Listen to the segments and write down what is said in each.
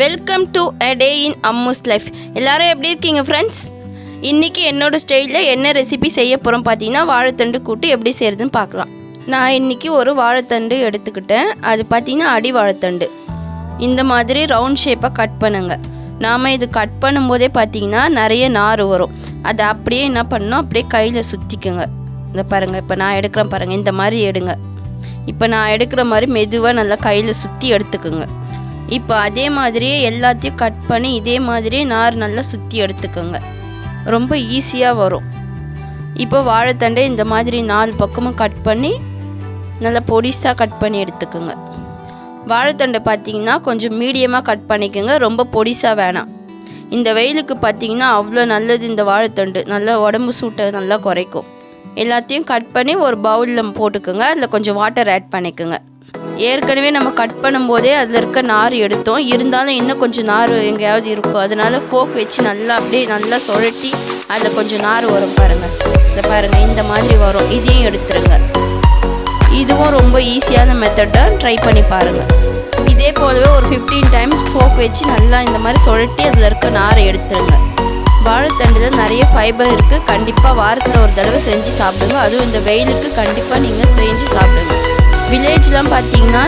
Welcome to a day in Ammu's life எல்லாரும் எப்படி இருக்கீங்க ஃப்ரெண்ட்ஸ் இன்றைக்கி என்னோடய ஸ்டைலில் என்ன ரெசிபி செய்ய போகிறோம் பார்த்தீங்கன்னா வாழைத்தண்டு கூட்டு எப்படி செய்கிறதுன்னு பார்க்கலாம் நான் இன்றைக்கி ஒரு வாழைத்தண்டு எடுத்துக்கிட்டேன். அது பார்த்தீங்கன்னா அடி வாழைத்தண்டு. இந்த மாதிரி ரவுண்ட் ஷேப்பாக கட் பண்ணுங்க. நாம் இது கட் பண்ணும்போதே பார்த்தீங்கன்னா நிறைய நார் வரும். அதை அப்படியே என்ன பண்ணணும்? அப்படியே கையில் சுற்றிக்குங்க இந்த பாருங்கள் இப்போ நான் எடுக்கிறேன் பாருங்கள் இந்த மாதிரி எடுங்க. இப்போ நான் எடுக்கிற மாதிரி மெதுவாக நல்லா கையில் சுற்றி எடுத்துக்குங்க. இப்போ அதே மாதிரியே எல்லாத்தையும் கட் பண்ணி இதே மாதிரியே நார் நல்லா சுற்றி எடுத்துக்கோங்க. ரொம்ப ஈஸியாக வரும். இப்போ வாழைத்தண்டை இந்த மாதிரி நாலு பக்கமும் கட் பண்ணி நல்லா பொடிசாக கட் பண்ணி எடுத்துக்கோங்க. வாழைத்தண்டை பார்த்தீங்கன்னா கொஞ்சம் மீடியமாக கட் பண்ணிக்கோங்க. ரொம்ப பொடிசாக வேணாம். இந்த வெயிலுக்கு பார்த்தீங்கன்னா அவ்வளோ நல்லது இந்த வாழைத்தண்டு. நல்லா உடம்பு சூட்டை நல்லா குறைக்கும். எல்லாத்தையும் கட் பண்ணி ஒரு பவுலில் போட்டுக்கோங்க. அதில் கொஞ்சம் வாட்டர் ஆட் பண்ணிக்கோங்க. ஏற்கனவே நம்ம கட் பண்ணும்போதே அதில் இருக்க நார் எடுத்தோம். இருந்தாலும் இன்னும் கொஞ்சம் நார் எங்கேயாவது இருக்கும். அதனால ஃபோக் வச்சு நல்லா அப்படியே நல்லா சுழட்டி அதில் கொஞ்சம் நார் வரும் பாருங்கள் இந்த பாருங்கள் இந்த மாதிரி வரும். இதையும் எடுத்துருங்க. இதுவும் ரொம்ப ஈஸியான மெத்தடாக ட்ரை பண்ணி பாருங்கள் இதே போலவே ஒரு ஃபிஃப்டீன் டைம்ஸ் ஃபோக் வச்சு நல்லா இந்த மாதிரி சுழட்டி அதில் இருக்க நாரை எடுத்துருங்க. வாழைத்தண்டில் நிறைய ஃபைபர் இருக்குது கண்டிப்பாக வாரத்தில் ஒரு தடவை செஞ்சு சாப்பிடுங்க. அதுவும் இந்த வெயிலுக்கு கண்டிப்பாக நீங்கள் செஞ்சு சாப்பிடுங்க. வில்லேஜ்லாம் பார்த்தீங்கன்னா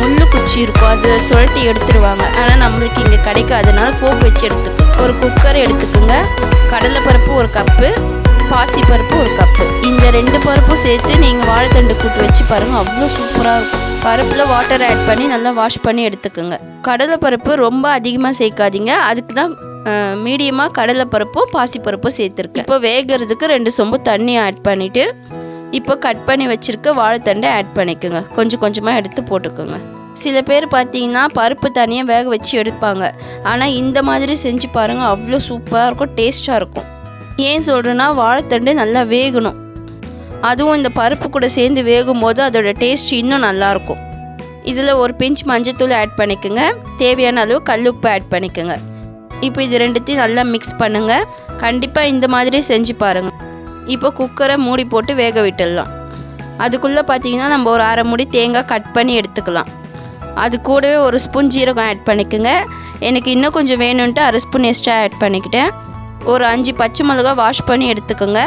முள்ளு குச்சி இருக்கும். அதில் சுழட்டி எடுத்துருவாங்க. ஆனால் நம்மளுக்கு இங்கே கிடைக்காதனால ஃபோக் வச்சு எடுத்துக்கோ ஒரு குக்கர் எடுத்துக்கோங்க. கடலைப்பருப்பு ஒரு கப்பு பாசிப்பருப்பு ஒரு கப்பு இந்த ரெண்டு பருப்பும் சேர்த்து நீங்கள் வாழைத்தண்டு கூட்டு வச்சு பாருங்கள் அவ்வளோ சூப்பராக இருக்கும். பருப்பில் வாட்டர் ஆட் பண்ணி நல்லா வாஷ் பண்ணி எடுத்துக்கோங்க. கடலைப்பருப்பு ரொம்ப அதிகமாக சேர்க்காதீங்க. அதுக்கு தான் மீடியமாக கடலைப்பருப்பும் பாசிப்பருப்பும் சேர்த்துருக்கேன். இப்போ வேகிறதுக்கு ரெண்டு சொம்பு தண்ணி ஆட் பண்ணிவிட்டு இப்போ கட் பண்ணி வச்சுருக்க வாழைத்தண்டை ஆட் பண்ணிக்கோங்க. கொஞ்சம் கொஞ்சமாக எடுத்து போட்டுக்கோங்க. சில பேர் பார்த்தீங்கன்னா பருப்பு தனியாக வேக வச்சு எடுப்பாங்க. ஆனால் இந்த மாதிரி செஞ்சு பாருங்கள் அவ்வளோ சூப்பராக இருக்கும் டேஸ்ட்டாக இருக்கும். ஏன் சொல்கிறேன்னா வாழைத்தண்டு நல்லா வேகணும். அதுவும் இந்த பருப்பு கூட சேர்ந்து வேகும் போது அதோட டேஸ்ட் இன்னும் நல்லாயிருக்கும் இதில் ஒரு பிஞ்ச் மஞ்சத்தூள் ஆட் பண்ணிக்கோங்க. தேவையான அளவு கல்லுப்பு ஆட் பண்ணிக்கோங்க. இப்போ இது ரெண்டுத்தையும் நல்லா மிக்ஸ் பண்ணுங்கள் கண்டிப்பாக இந்த மாதிரி செஞ்சு பாருங்கள் இப்போ குக்கரை மூடி போட்டு வேக விட்டுடலாம். அதுக்குள்ளே பார்த்தீங்கன்னா நம்ம ஒரு அரை முடி தேங்காய் கட் பண்ணி எடுத்துக்கலாம். அது கூடவே ஒரு ஸ்பூன் ஜீரகம் ஆட் பண்ணிக்கோங்க. எனக்கு இன்னும் கொஞ்சம் வேணும்ன்ட்டு அரை ஸ்பூன் எக்ஸ்ட்ரா ஆட் பண்ணிக்கிட்டேன். ஒரு அஞ்சு பச்சை மிளகா வாஷ் பண்ணி எடுத்துக்கோங்க.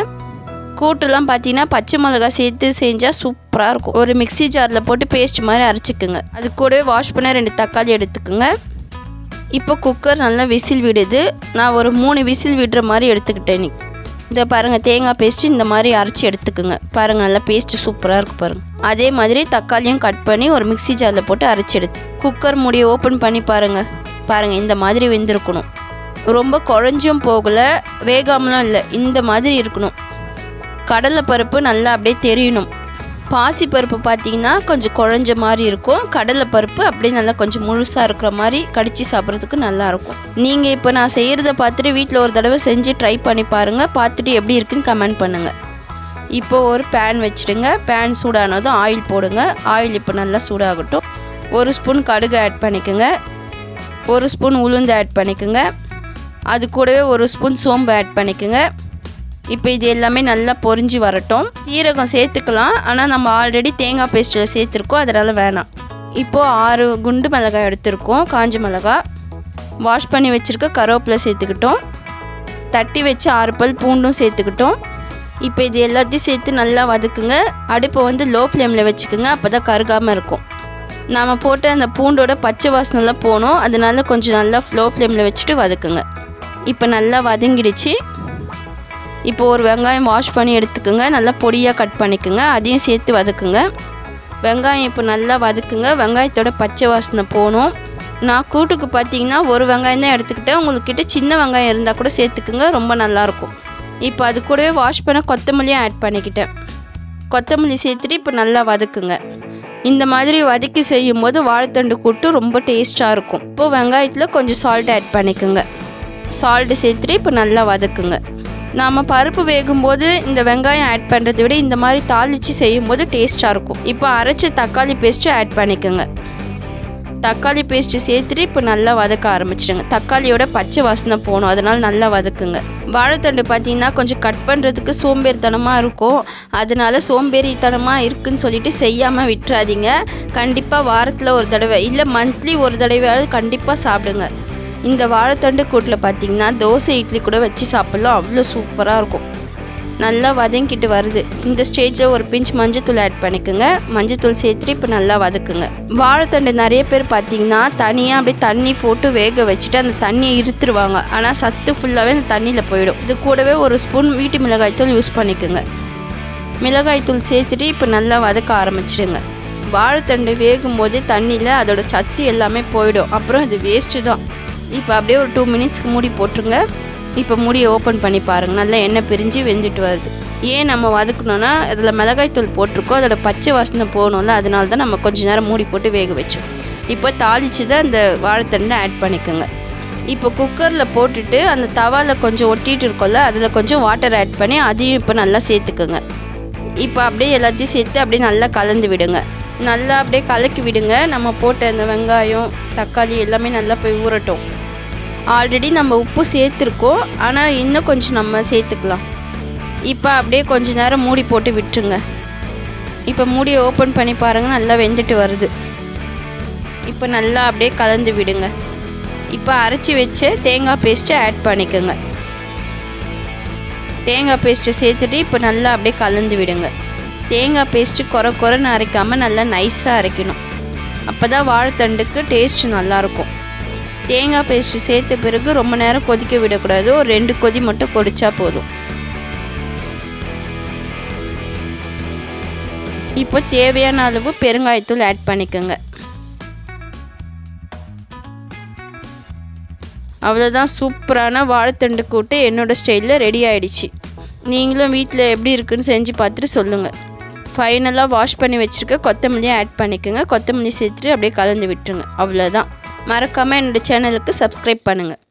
கூட்டுலாம் பார்த்தீங்கன்னா பச்சை மிளகா சேர்த்து செஞ்சால் சூப்பராக இருக்கும். ஒரு மிக்ஸி ஜாரில் போட்டு பேஸ்ட் மாதிரி அரைச்சிக்கோங்க. அது கூடவே வாஷ் பண்ண ரெண்டு தக்காளி எடுத்துக்கோங்க. இப்போ குக்கர் நல்லா விசில் விடுது. நான் ஒரு மூணு விசில் விடுற மாதிரி எடுத்துக்கிட்டேன் நீ இதை பாருங்கள் தேங்காய் பேஸ்ட்டு இந்த மாதிரி அரைச்சி எடுத்துக்கோங்க. பாருங்கள் நல்லா பேஸ்ட்டு சூப்பராக இருக்கும் பாருங்கள் அதே மாதிரி தக்காளியும் கட் பண்ணி ஒரு மிக்ஸி ஜாரில் போட்டு அரைச்சி எடுத்து குக்கர் மூடியை ஓப்பன் பண்ணி பாருங்கள் பாருங்கள் இந்த மாதிரி வெந்திருக்கணும். ரொம்ப குழஞ்சும் போகலை வேகாமலும் இல்லை இந்த மாதிரி இருக்கணும். கடலை பருப்பு நல்லா அப்படியே தெரியணும். பாசி பருப்பு பார்த்தீங்கன்னா கொஞ்சம் குழஞ்ச மாதிரி இருக்கும். கடலை பருப்பு அப்படியே நல்லா கொஞ்சம் முழுசாக இருக்கிற மாதிரி கடிச்சு சாப்பிட்றதுக்கு நல்லாயிருக்கும் நீங்கள் இப்போ நான் செய்கிறத பார்த்துட்டு வீட்டில் ஒரு தடவை செஞ்சு ட்ரை பண்ணி பாருங்கள் பார்த்துட்டு எப்படி இருக்குன்னு கமெண்ட் பண்ணுங்கள் இப்போ ஒரு பேன் வச்சுடுங்க. பேன் சூடானதும் ஆயில் போடுங்க. ஆயில் இப்போ நல்லா சூடாகட்டும். ஒரு ஸ்பூன் கடுகு ஆட் பண்ணிக்கோங்க. ஒரு ஸ்பூன் உளுந்து ஆட் பண்ணிக்கோங்க. அது கூடவே ஒரு ஸ்பூன் சோம்பு ஆட் பண்ணிக்கோங்க. இப்போ இது எல்லாமே நல்லா பொரிஞ்சு வரட்டும். சீரகம் சேர்த்துக்கலாம். ஆனால் நம்ம ஆல்ரெடி தேங்காய் பேஸ்ட்டில் சேர்த்துருக்கோம். அதனால் வேணாம். இப்போது ஆறு குண்டு மிளகாய் எடுத்திருக்கோம். காஞ்ச மிளகாய். வாஷ் பண்ணி வச்சுருக்க கருவேப்பிலை சேர்த்துக்கிட்டோம். தட்டி வச்சு ஆறு பல் பூண்டும் சேர்த்துக்கிட்டோம். இப்போ இது எல்லாத்தையும் சேர்த்து நல்லா வதக்குங்க. அடுப்பை வந்து லோ ஃப்ளேமில் வச்சுக்கோங்க. அப்போ தான் கருகாமல் இருக்கும். நாம் போட்ட அந்த பூண்டோட பச்சை வாசனைலாம் போகணும் அதனால கொஞ்சம் நல்லா லோ ஃப்ளேமில் வச்சுட்டு வதக்குங்க. இப்போ நல்லா வதங்கிடுச்சு. இப்போ ஒரு வெங்காயம் வாஷ் பண்ணி எடுத்துக்கோங்க. நல்லா பொடியாக கட் பண்ணிக்கோங்க. அதையும் சேர்த்து வதக்குங்க. வெங்காயம் இப்போ நல்லா வதக்குங்க. வெங்காயத்தோட பச்சை வாசனை போகணும். நான் கூட்டுக்கு பார்த்தீங்கன்னா ஒரு வெங்காயம் தான் எடுத்துக்கிட்டேன். உங்கள்கிட்ட சின்ன வெங்காயம் இருந்தால் கூட சேர்த்துக்குங்க. ரொம்ப நல்லாயிருக்கும். இப்போ அது கூடவே வாஷ் பண்ண கொத்தமல்லியும் ஆட் பண்ணிக்கிட்டேன். கொத்தமல்லி சேர்த்துட்டு இப்போ நல்லா வதக்குங்க. இந்த மாதிரி வதக்கி செய்யும்போது வாழைத்தண்டு கூட்டு ரொம்ப டேஸ்ட்டாக இருக்கும். இப்போது வெங்காயத்தில் கொஞ்சம் சால்ட் ஆட் பண்ணிக்கோங்க. சால்ட்டு சேர்த்துட்டு இப்போ நல்லா வதக்குங்க. நாம் பருப்பு வேகும்போது இந்த வெங்காயம் ஆட் பண்ணுறதை விட இந்த மாதிரி தாளித்து செய்யும்போது டேஸ்ட்டாக இருக்கும். இப்போ அரைச்ச தக்காளி பேஸ்ட்டு ஆட் பண்ணிக்கோங்க. தக்காளி பேஸ்ட்டு சேர்த்துட்டு இப்போ நல்லா வதக்க ஆரம்பிச்சிடுங்க. தக்காளியோட பச்சை வாசனை போகணும். அதனால் நல்லா வதக்குங்க. வாழைத்தண்டு பார்த்தீங்கன்னா கொஞ்சம் கட் பண்ணுறதுக்கு சோம்பேறித்தனமாக இருக்கும். அதனால சோம்பேறித்தனமாக இருக்குதுன்னு சொல்லிட்டு செய்யாமல் விட்டுறாதீங்க. கண்டிப்பாக வாரத்தில் ஒரு தடவை இல்லை மந்த்லி ஒரு தடவையாவது கண்டிப்பாக சாப்பிடுங்க. இந்த வாழைத்தண்டு கூட்டில் பார்த்தீங்கன்னா தோசை இட்லி கூட வச்சு சாப்பிட்லாம். அவ்வளோ சூப்பராக இருக்கும். நல்லா வதங்கிட்டு வருது. இந்த ஸ்டேஜில் ஒரு பிஞ்ச் மஞ்சத்தூள் ஆட் பண்ணிக்கோங்க. மஞ்சத்தூள் சேர்த்துட்டு இப்போ நல்லா வதக்குங்க. வாழைத்தண்டு நிறைய பேர் பார்த்தீங்கன்னா தனியாக அப்படியே தண்ணி போட்டு வேக வச்சுட்டு அந்த தண்ணியை இருத்துருவாங்க ஆனால் சத்து ஃபுல்லாகவே அந்த தண்ணியில் போயிடும். இது கூடவே ஒரு ஸ்பூன் வீட்டு மிளகாய்த்தூள் யூஸ் பண்ணிக்கோங்க. மிளகாய்த்தூள் சேர்த்துட்டு இப்போ நல்லா வதக்க ஆரம்பிச்சிடுங்க. வாழைத்தண்டு வேகும் போது தண்ணியில் அதோட சத்து எல்லாமே போயிடும். அப்புறம் இது வேஸ்ட்டு தான். இப்போ அப்படியே ஒரு டூ மினிட்ஸ்க்கு மூடி போட்டுருங்க. இப்போ மூடியை ஓப்பன் பண்ணி பாருங்கள் நல்லா எண்ணெய் பிரிஞ்சு வெந்துட்டு வருது. ஏன் நம்ம வதக்கணும்னா அதில் மிளகாய்த்தூள் போட்டிருக்கோம். அதோட பச்சை வாசனை போகணும்ல அதனால தான் நம்ம கொஞ்சம் நேரம் மூடி போட்டு வேக வச்சோம். இப்போ தாளித்து தான் அந்த வாழைத்தண்டை ஆட் பண்ணிக்கோங்க. இப்போ குக்கரில் போட்டுட்டு அந்த தவாவில் கொஞ்சம் ஒட்டிகிட்டு இருக்கோம்ல அதில் கொஞ்சம் வாட்டர் ஆட் பண்ணி அதையும் இப்போ நல்லா சேர்த்துக்குங்க. இப்போ அப்படியே எல்லாத்தையும் சேர்த்து அப்படியே நல்லா கலந்து விடுங்க. நல்லா அப்படியே கலக்கி விடுங்க. நம்ம போட்ட அந்த வெங்காயம் தக்காளி எல்லாமே நல்லா போய் ஊறட்டும். ஆல்ரெடி நம்ம உப்பு சேர்த்துருக்கோம். ஆனால் இன்னும் கொஞ்சம் நம்ம சேர்த்துக்கலாம். இப்போ அப்படியே கொஞ்ச நேரம் மூடி போட்டு விட்டுருங்க. இப்போ மூடியை ஓப்பன் பண்ணி பாருங்கள் நல்லா வெந்துட்டு வருது. இப்போ நல்லா அப்படியே கலந்து விடுங்க. இப்போ அரைச்சி வச்சு தேங்காய் பேஸ்ட்டை ஆட் பண்ணிக்கோங்க. தேங்காய் பேஸ்ட்டை சேர்த்துட்டு இப்போ நல்லா அப்படியே கலந்து விடுங்க. தேங்காய் பேஸ்ட்டு குறை குறைன்னு அரைக்காமல் நல்லா நைஸாக அரைக்கணும். அப்போ தான் வாழைத்தண்டுக்கு டேஸ்ட்டு நல்லாயிருக்கும் தேங்காய் பேஸ்ட்டு சேர்த்த பிறகு ரொம்ப நேரம் கொதிக்க விடக்கூடாது. ஒரு ரெண்டு கொதி மட்டும் கொதிச்சா போதும். இப்போ தேவையான அளவு பெருங்காயத்தூள் ஆட் பண்ணிக்கோங்க. அவ்வளோதான் சூப்பரான வாழைத்தண்டு கூட்டு என்னோடய ஸ்டைலில் ரெடி ஆகிடுச்சு நீங்களும் வீட்டில் எப்படி இருக்குன்னு செஞ்சு பார்த்துட்டு சொல்லுங்கள் ஃபைனலாக வாஷ் பண்ணி வச்சுருக்க கொத்தமல்லியை ஆட் பண்ணிக்கோங்க. கொத்தமல்லி சேர்த்துட்டு அப்படியே கலந்து விட்டுருங்க. அவ்வளோதான் மறக்காமல் என்னோடய சேனலுக்கு சப்ஸ்கிரைப் பண்ணுங்கள்